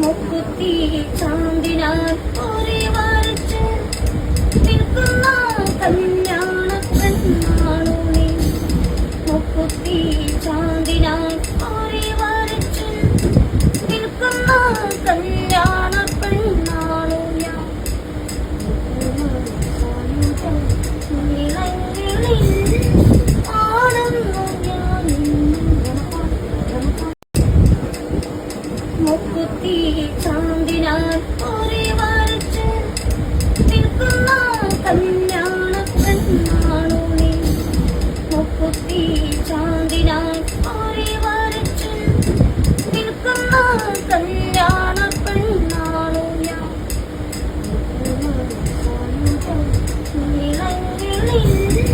മുക്കുത്തി ചാന്തിനാൽ ഒരു വരച്ച് നിൽക്കുന്ന കല്യാണ പെണ്ണാണു നീ മുക്കുത്തി ചാന്തിനാൽ ഒരു വരച്ച് നിൽക്കുന്ന കല്യാണ മുക്കുത്തി ചാന്തിനാൽ ഒരേ നിൽക്കുന്ന കല്യാണ പെണ്ണാണോ നീ മുക്കുത്തി ചാന്തിനാൽ ഒരേ വരച്ച് നിൽക്കുന്ന കല്യാണ പെണ്ണാണോ ഞാൻ നിറങ്ങളില്ല